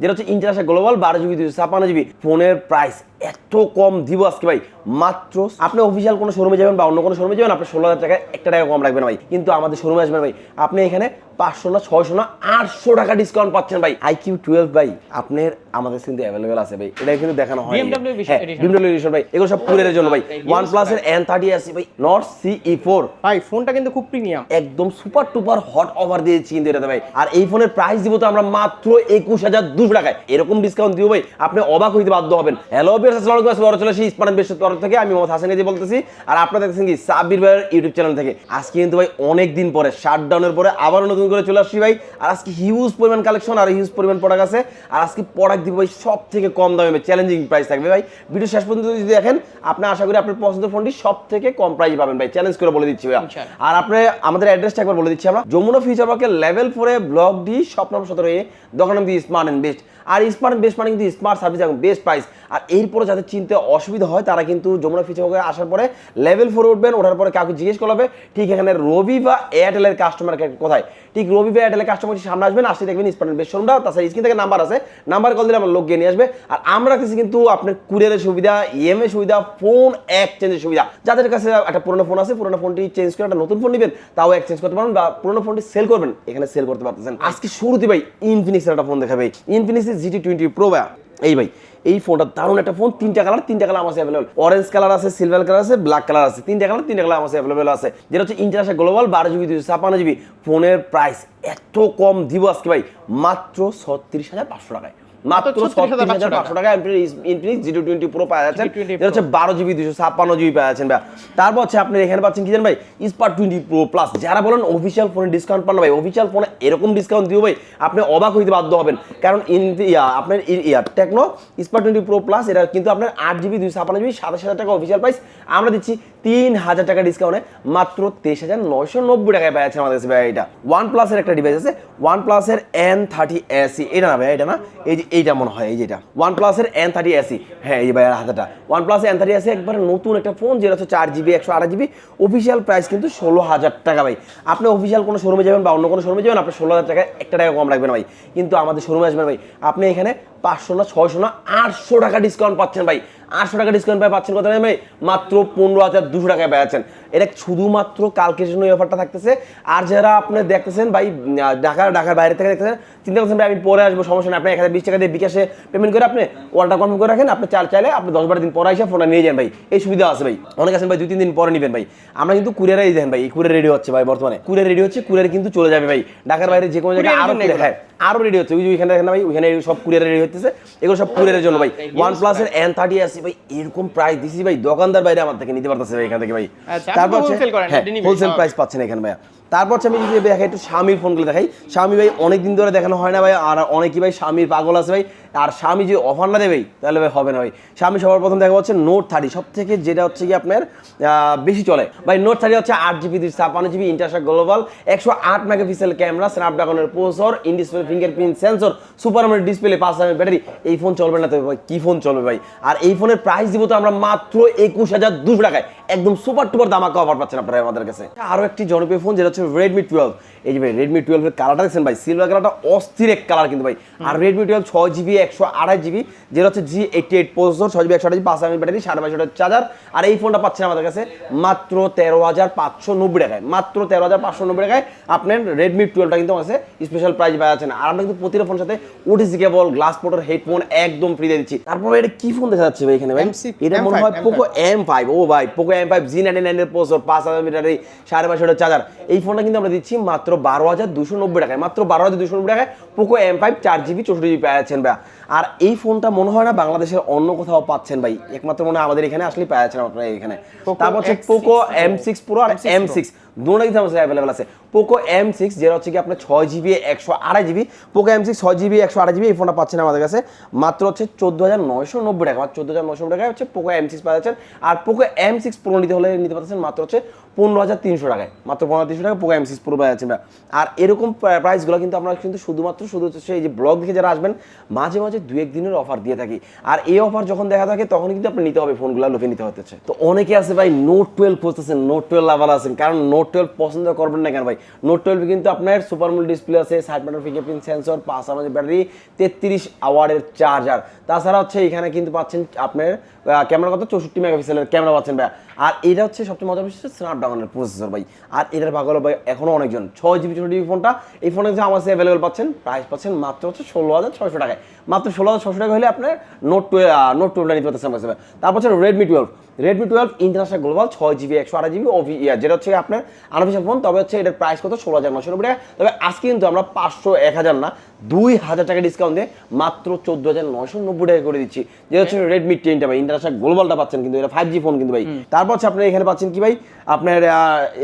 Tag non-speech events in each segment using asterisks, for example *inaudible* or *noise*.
যেটা হচ্ছে international global বারো জিবি দুশো ছাপান্ন জিবি ফোনের প্রাইস এত কম দিব আজকে ভাই। মাত্র আপনি অফিসিয়াল কোনো শোরুমে যাবেন বা অন্য কোনো শোরুমে যাবেন আপনি ষোলো হাজার টাকা একটা টাকা কম রাখবেন ভাই। কিন্তু আমাদের শোরুমে আসবেন ভাই। আপনি এখানে পাঁচশো না ছয়শো না আটশো টাকা ডিসকাউন্ট পাচ্ছেন ভাই। আইকিউ টুয়েলভ ভাই আপনার আমাদের কিন্তু অ্যাভেলেবেল আছে ভাই। এটা কিন্তু দেখানো হয় বিএমডব্লিউ এডিশন ভাই এগুলো সব কুরিয়ারের জন্য ভাই। ওয়ান প্লাসের এন থার্টি আছে ভাই নট সিই ফোর ভাই ফোনটা কিন্তু খুব প্রিমিয়াম একদম সুপার টুপার হট অফার দিয়েছি কিন্তু এটাতে ভাই। আর এই ফোনের প্রাইস দিব তো আমরা মাত্র একুশ হাজার দুশো টাকায়। এরকম ডিসকাউন্ট দিব ভাই আপনি অবাক হইতে বাধ্য হবেন। হ্যালো বিয়ার আসসালামু আলাইকুম। বড় চলে সেই ইসমানের বেশ তরফ থেকে আমি মোহাম্মদ হাসান গাজী বলতেছি। আর আপনারা দেখছেন কি? সাব্বির ভাইয়ের ইউটিউব চ্যানেল থেকে। আজকে কিন্তু ভাই অনেক দিন পরে শাটডাউনের পরে আবারও নতুন করে চলে আসছি ভাই। আর আজকে হিউজ পরিমাণ কালেকশন আর হিউজ পরিমাণ প্রোডাক্ট আছে। আর আজকে প্রোডাক্ট দিব ভাই সব থেকে কম দামে চ্যালেঞ্জিং প্রাইস থাকবে ভাই। ভিডিও শেষ পর্যন্ত যদি দেখেন আপনি আশা করি আপনার পছন্দের ফোনটি সব থেকে কম প্রাইস পাবেন ভাই। চ্যালেঞ্জ করে বলে দিচ্ছি ভাই। আর আপনি আমাদের অ্যাড্রেসটা একবার বলে দিচ্ছি আমরা। যমুনা ফিউচার পার্কের লেভেল ফোরে ব্লক ডি শপ নম্বর সতেরো এ দোকান নাম দিয়ে স্মার্ট অ্যান্ড বেস্ট আর স্মার্ট বেস্ট মানে কিন্তু স্মার্ট সার্ভিস এবং বেস্ট প্রাইস আর এরপরে যাদের চিনতে অসুবিধা হয় তারা কিন্তু যমুনা ফিউচার পার্কে আসার পরে লেভেল ফোরে উঠবেন। ওঠার পরে কাউকে জিজ্ঞেস করা হবে ঠিক এখানে রবি বা এয়ারটেলের কাস্টমার কোথায়? ঠিক রবি বা এয়ারটেলের কাস্টমার সামনে আসবেন, আসলে দেখবেন অ্যান্ড বেস্ট শোরুমটা তাছাড়া স্ক্রিন থেকে নাম্বার আছে। নাম্বার কল দিলে আমার লোক নিয়ে আসবে। আর আমরা রাখতেছি কিন্তু আপনার কুরিয়ারের সুবিধা ইএমএ সুবিধা ফোন এক্সচেঞ্জের সুবিধা। যাদের কাছে একটা পুরোনো ফোন আছে, পুরোনো ফোনটি চেঞ্জ করে একটা নতুন ফোন নেবেন, তাও এক্সচেঞ্জ করতে পারবেন বা পুরোনো ফোনটি সেল করবেন, এখানে সেল করতে পারতেছেন। আজকে শুরুতে ভাই ইনফিনিক্সের একটা ফোন দেখাবে। ইনফিনিক্সের জিটি টোয়েন্টি প্রো এই ভাই, এই ফোনটা দারুণ একটা ফোন। তিনটা কালার তিনটা কালার আমার অ্যাভেলেবল অরেঞ্জ কালার আছে সিলভার কালার আছে ব্ল্যাক কালার আছে। তিনটা কালার তিনটা কালার আমার অ্যাভেলেবল আছে। যেটা হচ্ছে ইন্টারন্যাশনাল গ্লোবাল বারো জিবি দুশো ছাপান্ন জিবি ফোনের প্রাইস এত কম দিব আজকে ভাই, মাত্র ছত্রিশ হাজার পাঁচশো টাকায়। মাত্র ছত্রিশ হাজার পাঁচশো টাকা ইনফিনিক্স জিরো টোয়েন্টি প্রো পাওয়া যাচ্ছে। G20 এটা হচ্ছে বারো জিবি দুশো ছাপ্পান্ন জিবি পাওয়া যাচ্ছেন ভাই তারপর হচ্ছে আপনি এখানে পাচ্ছেন কি জানেন ভাই? স্পার্ট টোয়েন্টি প্রো প্লাস যারা বলেন অফিসিয়াল ফোনে ডিসকাউন্ট পান ভাই অফিসিয়াল ফোনে এরকম ডিসকাউন্ট দিও ভাই আপনি অবাক হইতে বাধ্য হবেন। কারণ আপনার Tecno Spark twenty pro plus এটা কিন্তু আপনার আট জিবি দুশো ছাপ্পান্ন জিবি সাতাশ হাজার টাকা অফিসিয়াল প্রাইস আমরা দিচ্ছি তিন হাজার টাকা ডিসকাউন্টে মাত্র তেইশ হাজার নয়শো নব্বই টাকায় যাচ্ছে আমাদের কাছে ভাই এটা। ওয়ান প্লাসের একটা ডিভাইস আছে। ওয়ান প্লাসের এন থার্টি এসি এটা না ভাই, এটা না? এই যে, এইটা মনে হয়, এই যেটা ওয়ান প্লাসের এন থার্টি এসি হ্যাঁ এই যে ভাই হাতেটা। ওয়ান প্লাসের এন থার্টি এসি একবার নতুন একটা ফোন যেটা হচ্ছে চার জিবি একশো আট জিবি অফিসিয়াল প্রাইস কিন্তু ষোলো হাজার টাকা ভাই। আপনি অফিসিয়াল কোনো শোরুমে যাবেন বা অন্য কোনো শোরুমে যাবেন আপনি ষোলো হাজার টাকা একটা টাকা কম রাখবেন ভাই। কিন্তু আমাদের শোরুমে আসবেন ভাই। আপনি এখানে পাঁচশো না ছয়শো না আটশো টাকা ডিসকাউন্ট পাচ্ছেন ভাই। আটশো টাকা ডিসকাউন্ট পাই পাচ্ছেন কথা ভাই? মাত্র পনেরো হাজার দুশো টাকায় পাচ্ছেন এটা শুধুমাত্র কালকের জন্য এই অফারটা থাকতেছে। আর যারা আপনি দেখতেছেন ভাই আহ, ঢাকা ঢাকার বাইরে থেকে দেখতেছেন চিন্তা করছেন ভাই আমি পরে আসব সমস্যা নেই আপনি এক হাজার বিশ টাকা দিয়ে বিকাশে পেমেন্ট করে আপনি অর্ডার কনফার্ম করে রাখেন আপনি চাল চাইলে আপনি দশ বারো দিন পরে এসে ফোনটা নিয়ে যান ভাই। এই সুবিধা আছে ভাই। অনেক আছেন ভাই দুই তিন দিন পরে নেবেন ভাই। আমরা কিন্তু কুরিয়ারে দেন ভাই কুরিয়ার রেডি হচ্ছে ভাই বর্তমানে। কুরিয়ার রেডি হচ্ছে কুরিয়ার কিন্তু চলে যাবে ভাই। ঢাকার বাইরে যে কোনো জায়গায় Courier আরও জন্য এগুলো। হ্যাঁ আরও রেডি হচ্ছে। ওই যে ওইখানে দেখেন ভাই ওইখানে সব কুরিয়ারে রেডি হচ্ছে এগুলো সব কুরিয়ারের জন্য ভাই। ওয়ান প্লাসের এন থার্টি আসি ভাই। এরকম প্রাইস দিছি ভাই দোকানদার বাইরে আমার থেকে নিতে পারতেছে ভাই এখান থেকে ভাই। আপনি তো wholesale করেন, হ্যাঁ delivery হোলসেল প্রাইস পাচ্ছেন এখানে ভাইয়া। তারপর আমি যদি দেখাই একটু স্বামীর ফোনগুলো দেখাই। স্বামী ভাই অনেক দিন ধরে দেখানো হয় না ভাই, আর অনেকই ভাই স্বামীর পাগল আছে ভাই। আর স্বামী যে অফার না দেবে, তাহলে ভাই হবে না ভাই। স্বামী সবার প্রথম দেখা হচ্ছে নোট থার্টি সব থেকে যেটা হচ্ছে কি আপনার বেশি চলে। ভাই নোট থার্টি হচ্ছে আট জিবি দুই ছাপান্ন জিবি ইন্টারশাক গ্লোবাল একশো আট megapixel camera স্ন্যাপড্রাগনের processor in display fingerprint sensor super আমলের ডিসপ্লে পাঁচ হাজার ব্যাটারি এই ফোন চলবে না তো ভাই, কি ফোন চলবে ভাই? আর এই ফোনের প্রাইস দিব তো আমরা মাত্র একুশ হাজার দুশো টাকায়। একদম সুপার টুপার দামাকা অফার পাচ্ছেন আপনারা আমাদের কাছে। আরও একটি জনপ্রিয় ফোন যেটা হচ্ছে রেডমি টুয়েলভ এই যে ভাই রেডমি টুয়েলভ এর কালারটা দেখছেন ভাই? সিলভার কালারটা অস্থির এক কালার কিন্তু ভাই। আর রেডমি টুয়েলভ ছয় জিবি একশো আড়াই জিবি যেটা হচ্ছে জি এইটি এইট প্রসেসর ছয় জিবি একশো আড়াই জিবি পাঁচ হাজার ব্যাটারি সাড়ে পাঁচশো চার্জার আর এই ফোনটা পাচ্ছেন আমাদের কাছে মাত্র তেরো হাজার পাঁচশো নব্বই টাকায়। মাত্র তেরো হাজার পাঁচশো নব্বই টাকায় আপনার রেডমি টুয়েলভটা কিন্তু আমাদের স্পেশাল প্রাইস পাওয়া যাচ্ছে না। আর আমরা কিন্তু প্রতিটা ফোনের সাথে ওটিসি কেবল গ্লাস পোর্টার হেডফোন একদম ফ্রি দিয়ে দিচ্ছি। তারপর এটা কি ফোন দেখা যাচ্ছে ভাই এখানে ভাই? এটা মনে হয় পোকো এম ফাইভ ও ভাই Poco M five G ninety নাইনের প্রসেসর পাঁচ হাজার ব্যাটারি সাড়ে পাঁচশো চার্জার এই ফোনটা কিন্তু আমরা দিচ্ছি মাত্র বারো হাজার দুশো নব্বই টাকায়। মাত্র বারো হাজার দুশো নব্বই টাকায় পোকো এম ফাইভ চার জিবি চৌষট্টি জিবি পাচ্ছেন ভাই আর এই ফোনটা মনে হয় না বাংলাদেশের অন্য কোথাও পাচ্ছেন ভাই। একমাত্র মনে হয় আমাদের এখানে আসলে পাচ্ছেন আপনারা এখানে। তারপর হচ্ছে পোকো এম সিক্স প্রো আর এম সিক্স দুটোই আমাদের অ্যাভেলেবেল আছে। পোকো এম সিক্স যেটা হচ্ছে কি আপনার ছয় জিবি একশো আড়াই জিবি পোকো এম সিক্স ছয় জিবি একশো আড়াই জিবি এই ফোনটা পাচ্ছেন আমাদের কাছে। মাত্র হচ্ছে চোদ্দ হাজার নয়শো নব্বই টাকা। চোদ্দ হাজার নয়শো টাকায় হচ্ছে পোকো এম সিক্স পাওয়া যাচ্ছেন আর পোকো এম সিক্স প্রো নিতে হলে নিতে পারছেন মাত্র হচ্ছে পনেরো হাজার তিনশো টাকায়। মাত্র পনেরো তিনশো টাকা পোকো এম সিক্স যাচ্ছে ভাই। আর এরকম প্রাইসগুলো কিন্তু আমরা কিন্তু শুধুমাত্র শুধু হচ্ছে এই যে ব্লগ দেখে যারা আসবেন, মাঝে মাঝে দু এক দিনের অফার দিয়ে থাকি। আর এই অফার যখন দেখা থাকে তখন কিন্তু আপনি নিতে হবে ফোনগুলো লোকে নিতে হতেছে তো অনেকে আছে ভাই নোট টুয়েলভ খুঁজতেছেন নোট টুয়েলভ লাভার আছেন। কারণ নোট নোট টুয়েলভ পছন্দ করবেন না কেন ভাই? নোট টুয়েলভ কিন্তু আপনার সুপার মুল ডিসপ্লে আছে সাইড মাউন্টেড ফিঙ্গারপ্রিন্ট সেন্সর পাঁচ আমাদের ব্যাটারি তেত্রিশ আওয়ারের চার্জার তাছাড়া হচ্ছে এখানে কিন্তু পাচ্ছেন আপনার ক্যামেরা কত? চৌষট্টি মেগাপিক্সেলের ক্যামেরা পাচ্ছেন ভাই আর এটা হচ্ছে সবচেয়ে মজার বিষয় স্ন্যাপড্রাগনের প্রসেসর ভাই। আর এটার ভাগ হলো ভাই এখনও অনেকজন। ছয় জিবি চৌষট্টি জিবি ফোনটা এই ফোনে যে আমার অ্যাভেলেবেল পাচ্ছেন প্রাইস পাচ্ছেন মাত্র হচ্ছে ষোলো হাজার ছয়শো টাকায়। মাত্র ষোলো হাজার ছশো টাকা হলে আপনার নোট টুয়েলভ নোট টুয়েলভটা নিতে পারতেছেন তারপর হচ্ছে Redmi twelve Redmi twelve international global ছয় জিবি একশো আড়াই জিবি ওভি ইয়ার যেটা হচ্ছে আপনার আনঅফিসিয়াল ফোন তবে হচ্ছে এটার প্রাইস কত? ষোলো হাজার নশো নব্বই টাকা। তবে আজকে কিন্তু আমরা পাঁচশো এক হাজার না দুই হাজার টাকা ডিসকাউন্ট দিয়ে মাত্র চোদ্দ হাজার নশো নব্বই টাকা করে দিচ্ছি। যেটা হচ্ছে রেডমি টেনটা ভাই ইন্টারন্যাশনাল গ্লোবালটা পাচ্ছেন কিন্তু এটা ফাইভ জি ফোন কিন্তু ভাই। তারপর হচ্ছে আপনার এখানে পাচ্ছেন কি ভাই? আপনার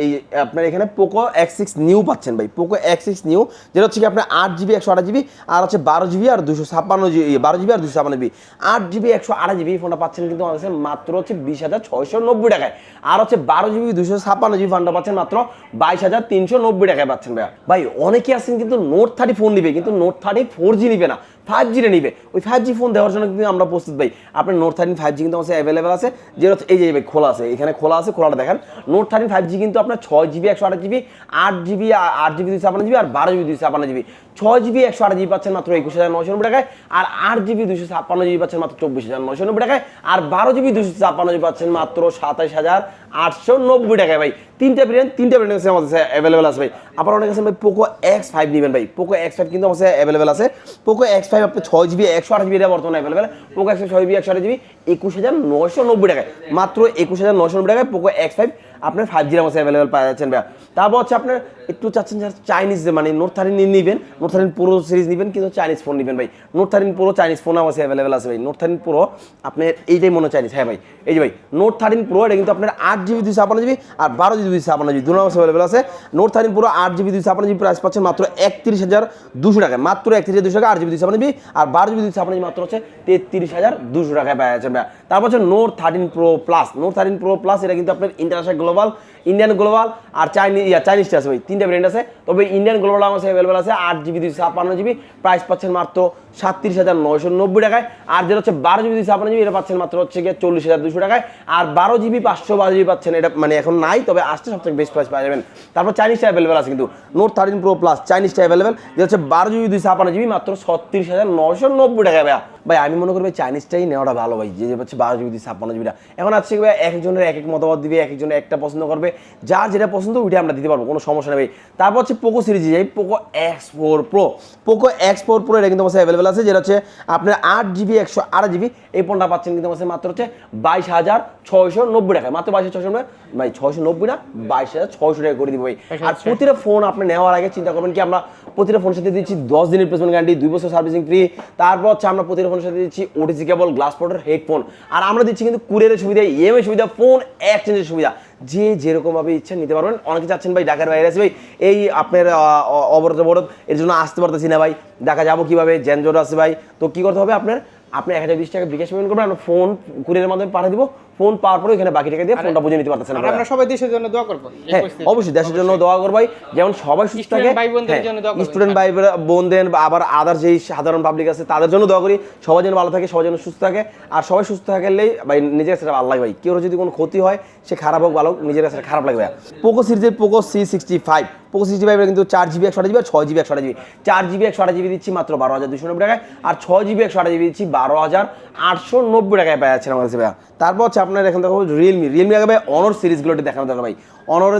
এই আপনার এখানে পোকো এক্স সিক্স নিউ পাচ্ছেন ভাই। পোকো এক্স সিক্স নিউ যেটা হচ্ছে কি আপনার আট জিবি একশো আঠাশ জিবি আর হচ্ছে বারো জিবি আর দুশো ছাপ্পান্ন জিবি বারো জিবি আর দুশো ছাপ্পান্ন জিবি আট জিবি একশো আঠাশ জিবি ফোনটা পাচ্ছেন কিন্তু আমাদের কাছে মাত্র হচ্ছে বিশ হাজার ছয়শো নব্বই টাকায়। আর হচ্ছে বারো জিবি দুশো ছাপ্পান্ন জিবি ফোনটা পাচ্ছেন মাত্র বাইশ হাজার তিনশো নব্বই টাকায় পাচ্ছেন ভাইয়া। ভাই অনেকে আছেন কিন্তু নোট থার্টি ফোন নিবে কিন্তু নোট থার্টি ফোর জি নিবে না। ফাইভ জিটা নিবে। ওই ফাইভ জি ফোন দেওয়ার জন্য কিন্তু আমরা প্রস্তুত ভাই। আপনার নোট থার্টিন ফাইভ জি কিন্তু আমার অ্যাভেলেবেল আছে। যেটা এই যে খোলা আছে। এখানে খোলা আছে, খোলাটা দেখেন। নোট থার্টিন ফাইভ জি কিন্তু আপনার ছয় জিবি একশো আঠাশ জিবি আট জিবি আট জিবি দুইশো ছাপান্ন জিবি আর বারো জিবি দুইশো ছাপান্ন জিবি ছয় জিবি একশো আঠাশ জিবি পাচ্ছেন মাত্র একুশ হাজার নশো নব্বই টাকায়। আর আট জিবি দুশো ছাপ্পান্ন জিবি পাচ্ছেন মাত্র চব্বিশ হাজার নশো নব্বই টাকায়। আর বারো জিবি দুশো ছাপ্পান্ন জিবি পাচ্ছেন মাত্র সাতাশ হাজার আটশো নব্বই টাকায় ভাই। তিনটা ব্র্যান্ড তিনটা ব্র্যান্ড আছে আমাদের অ্যাভেলেবেল আছে ভাই। আপনার অনেক আছে ভাই পোকো এক্স ফাইভ নেবেন ভাই। পোকো এক্স ফাইভ কিন্তু আমাদের অ্যাভেলেবেল আছে। পোকো এক্স আপনি ছয় জিবি একশো আট জিবি এটা বর্তমানে অ্যাভেলেবেল পোকো এক্স ছয় জিবি একশো আট জিবি একুশ হাজার নশো নব্বই টাকায়। মাত্র একুশ হাজার নশো নব্বই টাকায় পোকো এক্স ফাইভ আপনার ফাইভ জির আমাদের অ্যাভেলেবেল পাওয়া যাচ্ছেন ভাইয়া। তারপর হচ্ছে আপনার একটু চাচ্ছেন যারা চাইনিজ মানে নোট থার্টিন নেবেন নোট থার্টিন প্রো সিরিজ নেবেন, কিন্তু চাইনিজ ফোন নেবেন, ভাই। Note thirteen pro Chinese phone আমার অ্যাভেলেবেল আছে, ভাই। নোট থার্টিন প্রো আপনার এইটাই মনে চাইনিজ হ্যাঁ ভাই। এই যে, ভাই নোট থার্টিন প্রো এটা কিন্তু আপনার আট জিবি দুইশো ছাপান্ন জিবি আর বারো জিবি দুইশো ছাপান্ন জিবি দুটো অ্যাভেলেবেল আছে। নোট থার্টিন প্রো আট জিবি দুইশো ছাপান্ন জিবি প্রাইস পাচ্ছেন মাত্র একত্রিশ হাজার দুশো টাকা মাত্র একত্রিশ হাজার দুশো টাকা আট জিবি দুইশো ছাপান্ন জিবি আর বারো জিবি দুইশো ছাপান্ন জিবি মাত্র হচ্ছে তেত্রিশ হাজার দুশো টাকায় পাওয়া যাচ্ছে ভাই তারপর হচ্ছে note thirteen pro plus note thirteen pro plus এটা কিন্তু আপনার ইন্টারন্যাশনাল গ্লোবাল ইন্ডিয়ান গ্লোবাল আর চাইনিজ ইয়া চাইনিজটা আছে ভাই, তিনটা ব্র্যান্ড আছে। তবে ইন্ডিয়ান গ্লোবাল আমার কাছে অ্যাভেলেবেল আছে আট জিবি দুইশো ছাপ্পান্ন জিবি প্রাইস পাচ্ছেন মাত্র সাতত্রিশ হাজার নয়শো নব্বই টাকায়। আর যেটা হচ্ছে বারো জিবি দুইশো ছাপ্পান্ন জিবি এটা পাচ্ছেন মাত্র হচ্ছে গিয়ে চল্লিশ হাজার দুশো টাকায়। আর বারো জিবি পাঁচশো বারো জিবি পাচ্ছেন, এটা মানে এখন নাই, তবে আসতে সবথেকে বেস্ট প্রাইস পাওয়া যাবেন। তারপর চাইনিজটা অ্যাভেলেবেল আছে কিন্তু। নোট থার্টিন প্রো প্লাস চাইনিজটা অ্যাভেলেবেল যেটা হচ্ছে বারো জিবি দুইশো ছাপ্পান্ন জিবি মাত্র ছত্রিশ হাজার নয়শো নব্বই টাকায় ভাইয়া। ভাই, আমি মনে করি ভাই চাইনিজটাই নেওয়াটা ভালো ভাই, যে হচ্ছে বারো জিবি, ছাপ্পান্ন জিবিটা। এখন আজকে ভাই, একজনের এক এক মতামত দিবে এক একজনের একটা পছন্দ করবে, যার যেটা পছন্দ ওইটা আমরা দিতে পারব, কোনো সমস্যা নেই তারপর হচ্ছে পোকো সিরিজে যাই Poco X four pro Poco X four pro এটা কিন্তু আমার অ্যাভেলেবেল আছে, যেটা হচ্ছে আপনার আট জিবি, একশো আট জিবি, এই ফোনটা পাচ্ছেন কিন্তু আমার মাত্র হচ্ছে বাইশ হাজার ছয়শো নব্বই টাকা মাত্র বাইশ হাজার ছয়শো ভাই ছয়শো নব্বই না বাইশ হাজার ছয়শো টাকা করে দিব ভাই। আর প্রতিটা ফোন আপনি নেওয়ার আগে চিন্তা করবেন কি আমরা প্রতিটা ফোনের সাথে দিচ্ছি দশ দিনের প্লেসমেন্ট গ্যারান্টি দুই বছর সার্ভিসিং ফ্রি তারপর হচ্ছে আমরা প্রতিটা ফোনের সাথে দিচ্ছি ওটিসি কেবল গ্লাস পোর্টার হেডফোন আর আমরা দিচ্ছি কিন্তু কুরিয়ারের সুবিধা ইএমআই সুবিধা ফোন এক্সচেঞ্জের সুবিধা। যে যেরকম ভাবে ইচ্ছা নিতে পারবেন। অনেকে চাচ্ছেন ভাই ঢাকার বাইরে আছে ভাই এই আপনার আহ, অ- অবরোধ অবরোধ এর জন্য আসতে পারতেছি না ভাই। ঢাকা যাব কীভাবে? জ্যানজোট আছে ভাই। তো কী করতে হবে আপনার? আপনি এক হাজার বিশ টাকা বিকাশ পেমেন্ট করবেন আমরা ফোন কুরিয়ারের মাধ্যমে পাঠিয়ে দিব। ফোন পাওয়ার পরে এখানে বাকি টাকা দিয়ে ফোনটা বুঝে নিতে পারতেছেন। আমরা সবাই দেশের জন্য দোয়া করব হ্যাঁ অবশ্যই দেশের জন্য দোয়া করবাই যেমন সবাই সুস্থ থাকে ভাই বোনদের জন্য দোয়া করবেন। স্টুডেন্ট ভাই বোনদের বা আবার আদার যেই সাধারণ পাবলিক আছে তাদের জন্য দোয়া করি। সবাই যেন ভালো থাকে সবাই যেন সুস্থ থাকে। আর সবাই সুস্থ থাকলেই ভাই নিজের কাছে আল্লাহ ভাই। কেউ যদি কোনো ক্ষতি হয় সে খারাপ হোক ভালো নিজের কাছে খারাপ লাগবে পোকো সিরিজের Poco C sixty five Poco sixty five কিন্তু চার জিবি একশো জিবি আর ছয় জিবি একশো জিবি চার জিবি একশো জিবি দিচ্ছি মাত্র বারো হাজার দুশো নব্বই টাকায়। আর ছয় জিবি একশো জিবি দিচ্ছি বারো হাজার আটশো নব্বই টাকায় পাওয়া যাচ্ছে আমার কাছে ভাইয়া। তারপর হচ্ছে আপনার এখন দেখাবো রিয়েলমি রিয়েলমি আগে ভাই অনর সিরিজগুলোতে দেখানো দরকার ভাই। অনর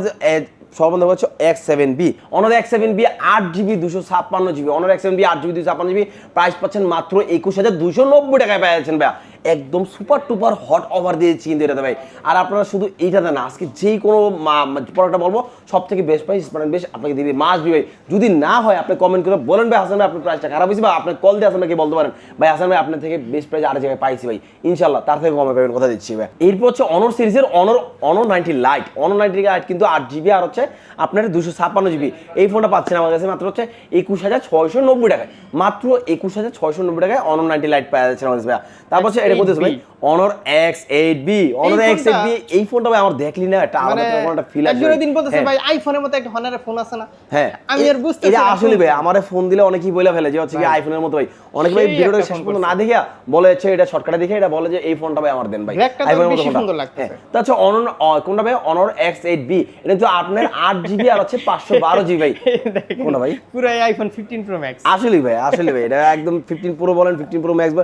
সর্বন্ধ হচ্ছে X seven B Honor X seven B আট জিবি দুশো ছাপ্পান্ন GB Honor X seven B আট জিবি দুশো ছাপ্পান্ন জিবি প্রাইস পাচ্ছেন মাত্র একুশ হাজার দুশো নব্বই টাকায় পেয়ে যাচ্ছেন ভাইয়া। একদম সুপার টুপার হট অফার দিয়েছি কিন্তু এটাতে ভাই। আর আপনারা শুধু এইটাতে না, আজকে যেই কোনো প্রোডাক্টটা বলব সব থেকে বেস্ট প্রাইস মানে বেশ আপনাকে দিবে মাস দিবে যদি না হয়, আপনি কমেন্ট করে বলেন ভাই, হাসান ভাই, আপনার প্রাইসটা খারাপ হয়েছে বা আপনি কল দিয়ে হাসান ভাইকে বলতে পারেন। ভাই, হাসান ভাই, আপনার থেকে বেস্ট প্রাইস আর জায়গায় পাইছি ভাই। ইনশাল্লাহ তার থেকে কমে পাবেন কথা দিচ্ছি ভাই। এরপর হচ্ছে অনর সিরিজের Honor Honor ninety lite Honor ninety lite কিন্তু আট জিবি আর হচ্ছে আপনার দুশো ছাপ্পান্ন জিবি এই ফোনটা পাচ্ছেন আমার কাছে মাত্র হচ্ছে একুশ হাজার ছয়শো নব্বই টাকায়। মাত্র একুশ হাজার ছয়শো নব্বই টাকায় অনর নাইনটি লাইট পাওয়া যাচ্ছে আমাদের কাছে। তারপর হচ্ছে বলতেছে ভাই? Honor X eight B Honor X eight B এই ফোনটা ভাই আমার দেখলি না একটা মানে আলাদা রকম একটা ফিল আসবে দিন বলতেছে হ্যাঁ। ভাই আইফোনের মতো একটা হনারের ফোন আছে না? হ্যাঁ। আমি আর বুঝতে এটা আসলে ভাই আমারে ফোন দিলে অনেকেই বলে ফেলে যে হচ্ছে কি আইফোনের মতো ভাই। অনেকে ভাই ভিডিওটা শেষ পর্যন্ত না দেখে বলে হচ্ছে এটা শর্টকাটে দেখে এটা বলে যে এই ফোনটা ভাই আমার দেন ভাই। তো আইফোনের মতো সুন্দর লাগতেছে। হ্যাঁ, তা হচ্ছে অনর কোনটা ভাই? অনর এক্স এইট বি এটা তো আপনার আট জিবি আর হচ্ছে পাঁচশো বারো জিবি ভাই। *laughs* কোনটা ভাই? পুরো আইফোন ফিফটিন প্রো ম্যাক্স আসলে ভাই আসলে ভাই। এটা একদম ফিফটিন প্রো বলেন ফিফটিন প্রো ম্যাক্স।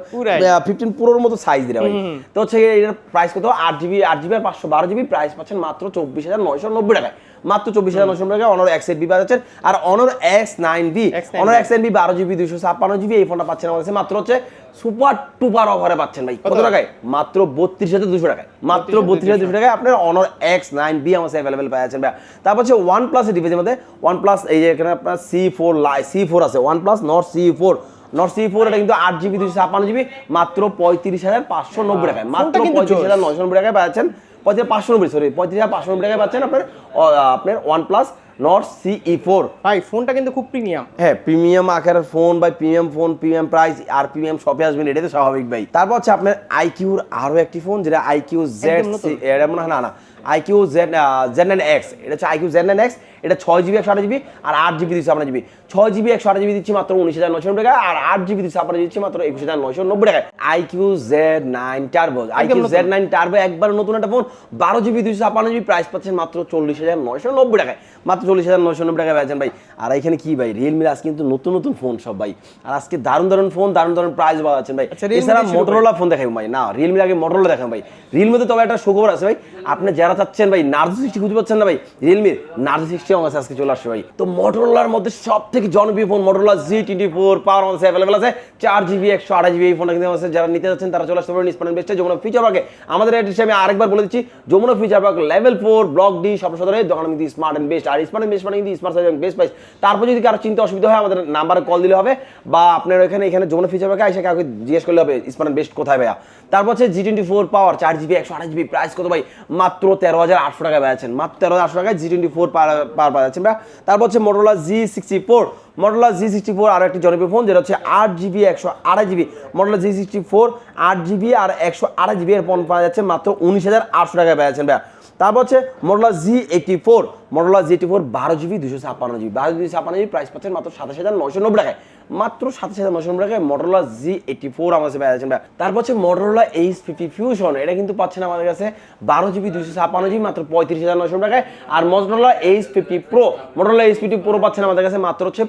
ফিফটিন প্রোর মতো সাইজ দিরা ভাই। তো হচ্ছে এটার প্রাইস কত? আট জিবি আট জিবি আর পাঁচশো বারো জিবি প্রাইস পাচ্ছেন মাত্র চব্বিশ হাজার নয়শো নব্বই টাকায়। মাত্র চব্বিশ হাজার নব্বই টাকা অনর এক্স এইট বি পাচ্ছেন আর Honor X nine B Honor X nine B বারো জিবি দুইশো ছাপ্পান্ন জিবি এই ফোনটা পাচ্ছেন কাছে। মাত্র হচ্ছে সুপার টুপার অফারে পাচ্ছেন ভাই। কত? টাকায়? মাত্র বত্রিশ হাজার দুশো টাকায়। মাত্র 32,200 বত্রিশ হাজার দুশো টাকায়। আপনার অনর এক্স নাইন বি আমার অ্যাভেলেবেল পাওয়া যাচ্ছেন ভাই তারপর হচ্ছে ওয়ান প্লাস ডিভাইসের মধ্যে ওয়ান প্লাস এই যে এখানে আপনার C four lite C four আছে। One plus Nord C four Nord C four এটা কিন্তু আট জিবি দুশো ছাপ্পান্ন জিবি মাত্র পঁয়ত্রিশ হাজার পাঁচশো নব্বই টাকায়। মাত্র পঁয়ত্রিশ হাজার। নয়শো নব্বই টাকায় পাচ্ছেন। পঁয়ত্রিশ পাঁচশো নব্বই সরি পঁয়ত্রিশ হাজার পাঁচশো নব্বই টাকায় পাচ্ছেন আপনার আপনার one plus Nord CE four ভাই ফোনটা কিন্তু খুব প্রিমিয়াম হ্যাঁ প্রিমিয়াম আকারের ফোন বা প্রিমিয়াম ফোন প্রিমিয়াম প্রাইস আর প্রিমিয়াম শপে আসবেন এটাই তো স্বাভাবিক ভাই। তারপর হচ্ছে আপনার আইকিউর আরও একটি ফোন যেটা আইকিউ জেড এটা মনে হয় না না আইকিউ জেন জেন এক্স এটা হচ্ছে আইকিউ জেন এক্স এটা ছয় জিবি একশো আট জিবি আর আট জিবি দিচ্ছে আপনার জিবি ছয় জিবি একশো আট জিবি দিচ্ছি মাত্র উনিশ হাজার নয়শো নব্বই টাকা আর আট জিবি দিচ্ছে আপনার দিচ্ছি মাত্র একুশ হাজার নয়শো নব্বই টাকা iQOO Z nine turbo iQOO Z nine turbo একবার নতুন একটা ফোন বারো জিবি দুশো আপনার জিবি প্রাইস পাচ্ছেন মাত্র চল্লিশ হাজার নয়শো নব্বই টাকায়। মাত্র চল্লিশ হাজার নয়শো নব্বই টাকায় পেয়েছেন ভাই। আর এখানে কি ভাই? রিয়েলমির আজকে কিন্তু নতুন নতুন ফোন সব ভাই। আর আজকে দারুণ দারুণ ফোন দারুণ দারুণ প্রাইস পাওয়া যাচ্ছেন ভাই। আচ্ছা, এছাড়া। মোটরোলা ফোন দেখাই ভাই। না রিয়েলমির আগে মোটরোলা দেখান ভাই। রিয়েলমিতে তবে একটা সুখবর আছে ভাই। আপনি যারা চাচ্ছেন ভাই নার্জো সিক্সটি খুঁজে পাচ্ছেন না ভাই রিয়েলমির নার্জো সিক্সটি আমার কাছে আজকে চলে আসছে ভাই। তো মোটরোলার মধ্যে সব থেকে জনপ্রিয় phone Motorola G twenty four power আমাদের অ্যাভেলেবল আছে। চার জিবি একশো আঠাশ জিবি এই ফোনটা কিন্তু কাছে যারা নিতে যাচ্ছেন তারা চলে আসতে পারেন স্পানের বেস্টে যমুনা ফিচার পার্কে আমাদের অ্যাড্রেস আমি আরেকবার বলে দিচ্ছি। Jamuna future park level four block D সব সদরে দোকান স্মার্ট অ্যান্ড বেস্ট আর স্মার্ট বেস্ট মানে কিন্তু স্মার্ট সাইজ বেস্ট প্রাইস তারপর যদি কারও চিন্তা অসুবিধা হয়, আমাদের নাম্বারে কল দিলে হবে, বা আপনার এখানে এখানে যমুনা ফিচার পার্কে এসে কাউকে জিজ্ঞেস করলে হবে স্মার্ট বেস্ট কোথায় ভাইয়া? তারপর হচ্ছে জি টোয়েন্টি ফোর পাওয়ার চার জিবি একশো আঠাশ জিবি প্রাইস কত ভাই? মাত্র তেরো হাজার আটশো টাকায় পেয়েছেন মাত্র তেরো হাজার আটশো টাকায় জি টোয়েন্টি ফোর পাওয়ার পাওয়া যাচ্ছে ভাইয়া। তারপর হচ্ছে Motorola G sixty four Motorola G sixty four আরও একটি জনপ্রিয় ফোন যেটা হচ্ছে আট জিবি একশো আড়াই GB Motorola G sixty four আট জিবি আর একশো আড়াই জিবি এর ফোন পাওয়া যাচ্ছে, মাত্র উনিশ হাজার আটশো টাকায় পেয়েছেন ভাইয়া। তারপর হচ্ছে Motorola G eighty four Motorola G eighty four বারো জিবি দুশো ছাপ্পান্ন জিবি বারো জিবি ছাপ্পান্ন জিবি প্রাইস পাচ্ছেন মাত্র সাতাশ হাজার নয়শো নব্বই টাকায়। মাত্র সাতাশ হাজার নয়শো নব্বই মোটরোলা জি এইটি ফোর আমার কাছে ভাই। তারপর হচ্ছে মোটরোলা এইচ ফিফটি ফিউশন এটা কিন্তু পাচ্ছেন আমাদের কাছে বারো জিবি দুশো ছাপ্পান্ন জিবি মাত্র পঁয়ত্রিশ হাজার নয়শো টাকায় আর Motorola edge fifty pro Motorola edge fifty pro পাচ্ছেন আমাদের কাছে মাত্র হচ্ছে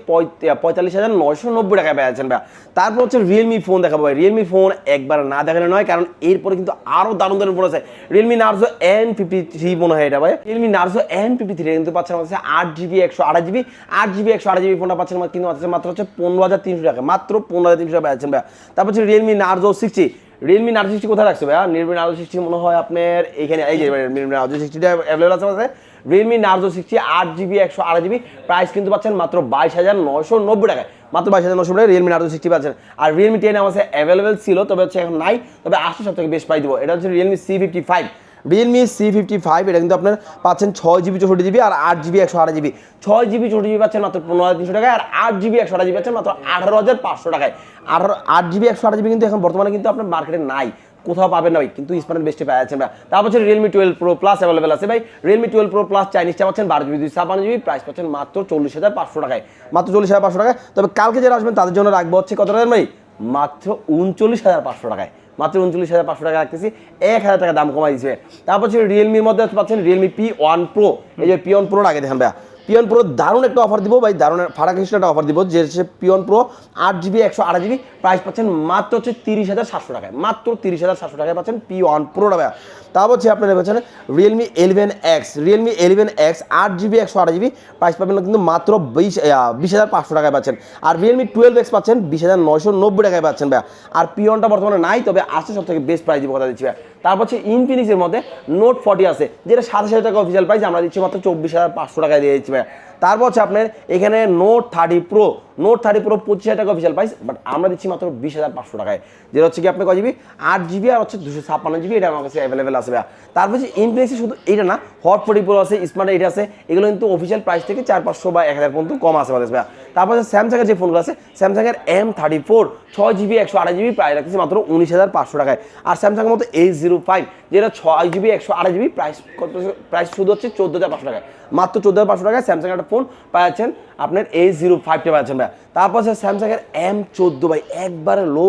পঁয়তাল্লিশ হাজার নয়শো নব্বই টাকায় পেয়ে যাচ্ছেন ভাই। তারপর হচ্ছে রিয়েলমি ফোন দেখাবো ভাই। রিয়েলমি ফোন একবার না দেখালে নয়, কারণ এরপরে কিন্তু আরও দারুণ দারুণ ফোন আছে। Realme Narzo N fifty three মনে হয় এটা ভাই। Realme Narzo N fifty three কিন্তু পাচ্ছেন আমাদের কাছে আট জিবি একশো আঠাশ জিবি আট জিবি একশো আঠাশ জিবি ফোনটা পাচ্ছেন কিন্তু আমাদের মাত্র হচ্ছে পনেরো হাজার তিনশো টাকা। মাত্র পনেরো হাজার তিনশো টাকা পাচ্ছেন ভাই তারপর হচ্ছে Realme Narzo sixty Realme Narzo sixty কোথায় রাখছে ভাইয়া? রিয়েলমি নার্জো সিক্সটি মনে হয় আপনার এইখানে, এই যে রিয়েলমি নার্জো সিক্সটিটা অ্যাভেলেবল আছে আমাদের রিয়েলমি নার্জো সিক্সটি আট জিবি একশো আড়াই জিবি প্রাইস কিন্তু পাচ্ছেন মাত্র বাইশ হাজার নয়শো নব্বই টাকায়। মাত্র বাইশ হাজার নশো টাকায় রিয়েলমি নার্জো সিক্সটি পাচ্ছেন। আর রিয়েলমি টেন আমার অ্যাভেলেবেল ছিল, তবে হচ্ছে এখন নাই। তবে আসলে সব থেকে বেশ পাই দিব। এটা হচ্ছে Realme C fifty five Realme C fifty five এটা কিন্তু আপনার পাচ্ছেন ছয় জিবি চৌষট্টি জিবি আর আট জিবি একশো আঠাশ জিবি ছয় জিবি চৌষট্টি জিবি পাচ্ছেন মাত্র পনেরো হাজার তিনশো টাকায় আর আট জিবি একশো আঠাশ জিবি পাচ্ছেন মাত্র আঠারো হাজার পাঁচশো টাকায়। আঠারো আট জিবি একশো আঠাশ জিবি কিন্তু এখন বর্তমানে কিন্তু আপনার মার্কেটে নাই। কোথাও পাবেন না ভাই, কিন্তু স্মার্ট বেস্টে পাওয়া যাচ্ছে আমরা। তারপর হচ্ছে Realme twelve pro plus available আছে ভাই। রিয়েলমি টুয়েলভ প্রো প্লাস চাইনিজটা পাচ্ছেন বারো জিবি দুই ছাপান্ন জিবি প্রাইস পাচ্ছেন মাত্র চল্লিশ হাজার পাঁচশো টাকায়। মাত্র চল্লিশ হাজার পাঁচশো টাকায়। তবে কালকে যারা আসবেন, তাদের জন্য রাখব হচ্ছে কত টাকা ভাই? মাত্র উনচল্লিশ হাজার পাঁচশো টাকায়। মাত্র উনচল্লিশ হাজার পাঁচশো টাকা রাখতেছি। এক হাজার টাকা দাম কমাই দিচ্ছে তারপর হচ্ছে রিয়েলমির মধ্যে পাচ্ছেন রিয়েলমি পি ওয়ান প্রো এই যে পি ওয়ান প্রোর আগে দেখেন ভাইয়া। পিয়ন প্রো দারুণ একটা অফার দিব ভাই, দারুণ ফারাক একটা অফার দিব, যে হচ্ছে পিয়ন প্রো আট জিবি একশো আড়াই জিবি প্রাইস পাচ্ছেন মাত্র হচ্ছে তিরিশ হাজার সাতশো টাকায়, মাত্র তিরিশ হাজার সাতশো টাকায় পাচ্ছেন পি ওয়ান প্রোটা ভাইয়া। তারপর হচ্ছে আপনারা পাচ্ছেন Realme eleven X Realme eleven X আট জিবি একশো আড়াই জিবি প্রাইস পাবেন কিন্তু মাত্র বিশ বিশ হাজার পাঁচশো টাকায় পাচ্ছেন। আর রিয়েলমি টুয়েলভ এক্স পাচ্ছেন বিশ হাজার নয়শো নব্বই টাকায় পাচ্ছেন ভাইয়া। আর পিওনটা বর্তমানে নাই, তবে আসছে সব থেকে বেস্ট প্রাইস দিব কথা দিচ্ছি ভাইয়া। তারপর হচ্ছে ইনফিনিক্সের মধ্যে নোট ফর্টি আছে, যেটা সাতাশ হাজার টাকা অফিসিয়াল প্রাইস আমরা দিচ্ছি মাত্র চব্বিশ হাজার পাঁচশো টাকায় দিয়ে দিচ্ছি ভাইয়া। তারপর হচ্ছে আপনার এখানে note thirty pro note thirty pro পঁচিশ হাজার টাকা অফিসিয়াল প্রাইস বাট আমরা দিচ্ছি মাত্র বিশ হাজার পাঁচশো টাকায়। যেটা হচ্ছে কি, আপনি কয় জিবি আট জিবি আর হচ্ছে দুশো ছাপ্পান্ন জিবি এটা আমার কাছে অ্যাভেলেবেল ভাইয়া। তারপর হচ্ছে ইনফিনিক্সে শুধু এটা না হট ফোর্টি প্রো আছে স্মার্ট এইট আছে, এগুলো কিন্তু অফিসিয়াল প্রাইস থেকে চার পাঁচশো বা এক হাজার পর্যন্ত কম আছে আমাদের ভাইয়া। তারপর স্যামসাংয়ের যে ফোনগুলো আছে, স্যামসাংয়ের এম থার্টি ফোর ছয় জিবি একশো আড়াই জিবি প্রাইস রাখতেছি মাত্র উনিশ হাজার পাঁচশো টাকায়। আর স্যামসাংয়ের মতো এইট জিরো ফাইভ যেটা ছয় জিবি একশো আড়াই জিবি প্রাইস কত প্রাইস শুধু হচ্ছে চোদ্দ হাজার পাঁচশো টাকায়। মাত্র চোদ্দ হাজার পাঁচশো টাকায় স্যামসাং একটা ফোন পাচ্ছেন আপনার এইট জিরো ফাইভটা পাচ্ছেন ভাই তারপর আছে স্যামসাংয়ের এম চোদ্দ ভাই, একবারে লো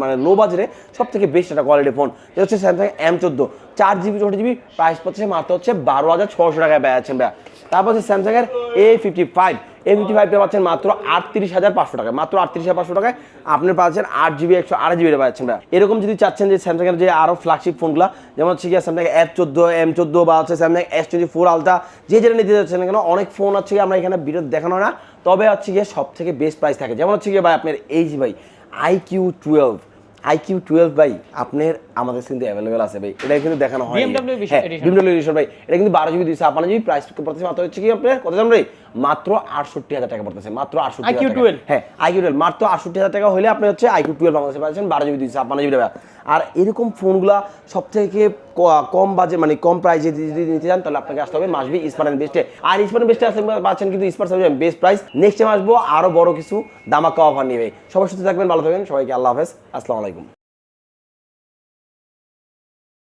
মানে লো বাজারে সব থেকে বেস্ট একটা কোয়ালিটি ফোন এটা হচ্ছে স্যামসাং এম চোদ্দ চার জিবি চৌষট্টি জিবি প্রাইস পড়ছে মাত্র হচ্ছে বারো হাজার ছশো টাকায় পাচ্ছেন ভাই তারপর হচ্ছে স্যামসাংয়ের A fifty five A fifty ফাইভটা পাচ্ছেন মাত্র আটত্রিশ হাজার পাঁচশো টাকায় মাত্র আটত্রিশ হাজার পাঁচশো টাকায় আপনি পাচ্ছেন আট জিবি, একশো আড়াই জিবি পাচ্ছেন ভাই এরকম যদি চাচ্ছেন যে স্যামসাংয়ের যে আরও ফ্ল্যাগশিপ ফোনগুলো যেমন হচ্ছে গিয়ে স্যামসাং এফ চোদ্দ এম চোদ্দ বা হচ্ছে Samsung S twenty four ultra যে যেটা নিতে যাচ্ছেন কেন, অনেক ফোন আছে গিয়ে আমরা এখানে বিরোধ দেখানো না। তবে হচ্ছে গিয়ে সব থেকে বেস্ট প্রাইস থাকে। যেমন হচ্ছে গিয়ে ভাই, আপনার এই ভাই আইকিউ টুয়েলভ আইকিউ টুয়েলভ ভাই, আপনার আমাদের কিন্তু অ্যাভেলেবেল আছে ভাই। এটা কিন্তু দেখানো হয় বিএমডব্লিউ এডিশন ভাই। এটা কিন্তু বারো জিবি দুইশো আপনার জিবি প্রাইস পড়তেছে মাত্র হচ্ছে কি আপনার কত জানেন ভাই? মাত্র আটষট্টি হাজার টাকা পড়তেছে মাত্র আটষট্টি IQ 12 হ্যাঁ আইকিউ টুয়েলভ মাত্র আটষট্টি হাজার টাকা হলে আপনি হচ্ছে আইকিউ টুয়েলভ বাংলাদেশে পাচ্ছেন বারো জিবি দুইশো আপনার জিবি টাকা। আর এরকম ফোনগুলা সব থেকে কম বাজে মানে কম প্রাইসে যদি নিতে চান তাহলে আপনাকে আসতে হবে মাসবি স্মার্ট অ্যান্ড বেস্টে আর অ্যান্ড বেস্টে আসতে পাচ্ছেন কিন্তু smart best price next time আসব আরও বড় কিছু দামাকা অফার নিয়ে। সবাই সুস্থ থাকবেন ভালো থাকবেন। সবাইকে আল্লাহ হাফেজ। আসসালামু আলাইকুম।